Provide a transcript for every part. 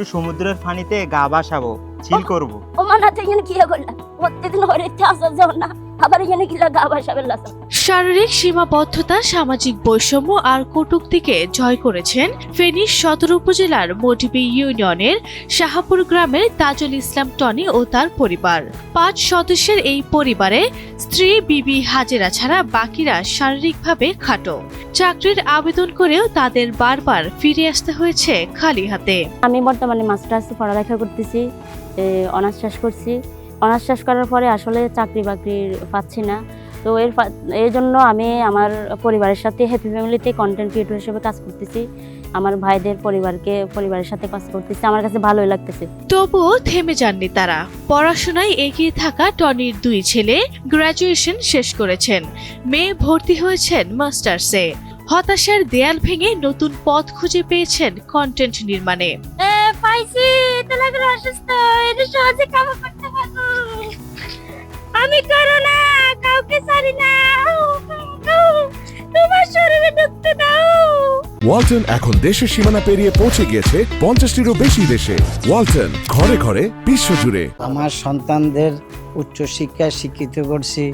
একটু সমুদ্রের পানিতে গা বাসাবো ছিল করব। ও মানা এখানে কি করলাম প্রত্যেকদিন হরে আসা যাও না। আবার এখানে শারীরিক সীমাবদ্ধতা সামাজিক বৈষম্য আর কটূক্তিকে জয় করেছেন ফেনীর সদর উপজেলার মটিবি ইউনিয়নের শাহাপুর গ্রামের তাজুল ইসলাম টনি ও তার পরিবার। পাঁচ সদস্যের এই পরিবারে স্ত্রী বিবি হাজেরা ছাড়া বাকিরা শারীরিকভাবে খাটো। চাকরির আবেদন করেও তাদের বারবার ফিরে আসতে হয়েছে খালি হাতে। আমি বর্তমানে মাস্টার্স পড়ালেখা করতেছি অনার্স শেষ করছি। অনার্স শেষ করার পরে আসলে চাকরি বাকরি পাচ্ছি না। তো এর এই জন্য আমি আমার পরিবারের সাথে হ্যাপি ফ্যামিলিতে কন্টেন্ট ক্রিয়েটর হিসেবে কাজ করতেছি। আমার ভাইদের পরিবারকে পরিবারের সাথে কাজ করতেছি। আমার কাছে ভালোই লাগতেছে। তবুও থেমে যাননি তারা। পড়াশোনায় এগিয়ে থাকা টনির দুই ছেলে গ্র্যাজুয়েশন শেষ করেছেন। মেয়ে ভর্তি হয়েছেন মাস্টার্সে। হতাশার দেয়াল ভেঙে নতুন পথ খুঁজে পেয়েছেন কন্টেন্ট নির্মাণে। পাইছি। তোলাগুলো অসুস্থ। এটা সহজে কাম আমি করো না কাউকে ছাড়ি না। তোমার শরীরে ঢুকতে দাও। ওয়ালটন এখন দেশের সীমানা পেরিয়ে পৌঁছে গিয়েছে পঞ্চাশটিরও বেশি দেশে। ওয়ালটন ঘরে ঘরে বিশ্বজুড়ে। আমার সন্তানদের উচ্চশিক্ষায় শিক্ষিত করছি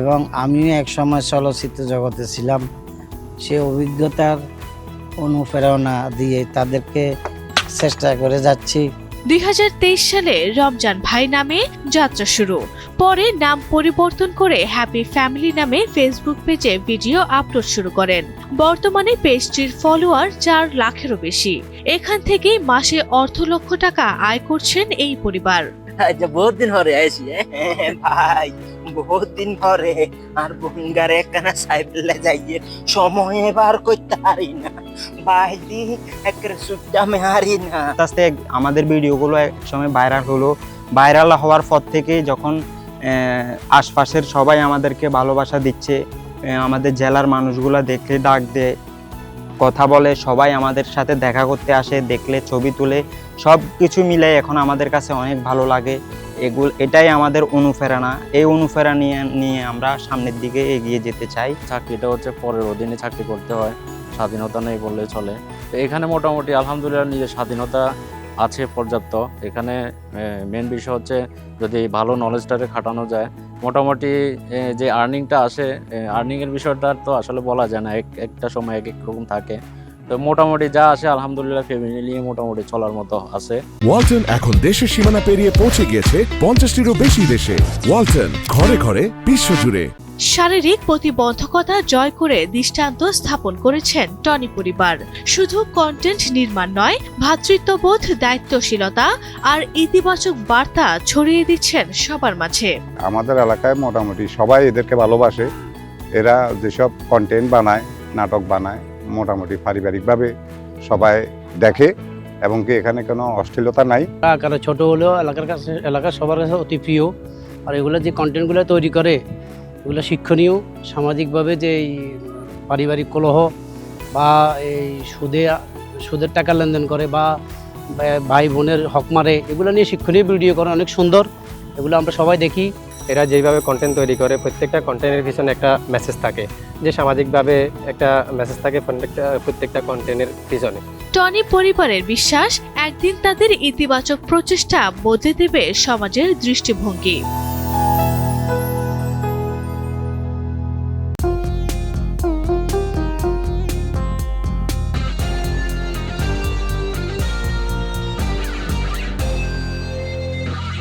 এবং আমিও এক সময় চলচ্চিত্র জগতে ছিলাম। সে অভিজ্ঞতার অনুপ্রেরণা দিয়ে তাদেরকে চেষ্টা করে যাচ্ছি। দুই হাজার তেইশ সালে রমজান ভাই নামে যাত্রা শুরু। পরে নাম পরিবর্তন করে হ্যাপি ফ্যামিলি নামে ফেসবুক পেজে ভিডিও আপলোড শুরু করেন। বর্তমানে পেজটির ফলোয়ার চার লাখেরও বেশি। এখান থেকে মাসে অর্ধ লক্ষ টাকা আয় করছেন এই পরিবার। আচ্ছা বহুত দিন পরে আইসি হ্যাঁ, ভাই বহুত দিন পরে। আর বঙ্গারে একখানা সাইকেলে যাইয়ে সময় বার করতে পারি না। ভাই দি একটা সুটটা আমি হারি না। আস্তে আমাদের ভিডিওগুলো এক সময় ভাইরাল হলো। ভাইরাল হওয়ার পর থেকে যখন আশপাশের সবাই আমাদেরকে ভালোবাসা দিচ্ছে আমাদের জেলার মানুষগুলো দেখলে ডাক দেয় কথা বলে সবাই আমাদের সাথে দেখা করতে আসে দেখলে ছবি তুলে। সব কিছু মিলে এখন আমাদের কাছে অনেক ভালো লাগে। এগুলো এটাই আমাদের অনুপ্রেরণা। এই অনুপ্রেরণা নিয়ে আমরা সামনের দিকে এগিয়ে যেতে চাই। চাকরিটা হচ্ছে পরের অধীনে চাকরি করতে হয়। স্বাধীনতা নেই বললে চলে। তো এখানে মোটামুটি আলহামদুলিল্লাহ নিজের স্বাধীনতা আছে পর্যাপ্ত। এখানে মেন বিষয় হচ্ছে যদি ভালো নলেজটাকে খাটানো যায়। মোটামুটি যে আর্নিংটা আসে আর্নিংয়ের বিষয়টা তো আসলে বলা যায় না। এক একটা সময় এক এক রকম থাকে। তো মোটামুটি যা আসে আলহামদুলিল্লাহ ফ্যামিলি নিয়ে মোটামুটি চলার মতো আছে। ওয়ালটন এখন দেশের সীমানা পেরিয়ে পৌঁছে গিয়েছে পঞ্চাশটিরও বেশি দেশে। ওয়ালটন ঘরে ঘরে বিশ্বজুড়ে শারীরিক প্রতিবন্ধকতা জয় করে দৃষ্টান্ত স্থাপন করেছেন টনি পরিবার। শুধু কন্টেন্ট নির্মাণ নয় ভ্রাতৃত্ববোধ দায়িত্বশীলতা আর ইতিবাচক বার্তা ছড়িয়ে দিচ্ছেন সবার মাঝে। আমাদের এলাকায় মোটামুটি সবাই এদেরকে ভালোবাসে। এরা যেসব কন্টেন্ট বানায় নাটক বানায় মোটামুটি পারিবারিকভাবে সবাই দেখে এবং কি এখানে কোনো অশ্লীলতা নাই। আকারে ছোট হলেও এলাকার কাছে এলাকার সবার কাছে অতি প্রিয়। আর এগুলো যে কন্টেন্টগুলো তৈরি করে, এগুলো শিক্ষণীয়। সামাজিকভাবে যে এই পারিবারিক কলহ বা এই সুদে সুদের টাকা লেনদেন করে বা- ভাই বোনের হক মারে, এগুলো নিয়ে শিক্ষণীয় ভিডিও করে অনেক সুন্দর। এগুলো আমরা সবাই দেখি। এরা যেইভাবে কন্টেন্ট তৈরি করে, প্রত্যেকটা কন্টেন্টের পিছনে একটা মেসেজ থাকে। যে সামাজিকভাবে একটা মেসেজ থাকে প্রত্যেকটা প্রত্যেকটা কন্টেন্টের পিছনে। টনি পরিবারের বিশ্বাস, একদিন তাদের ইতিবাচক প্রচেষ্টা বদলে দেবে সমাজের দৃষ্টিভঙ্গি।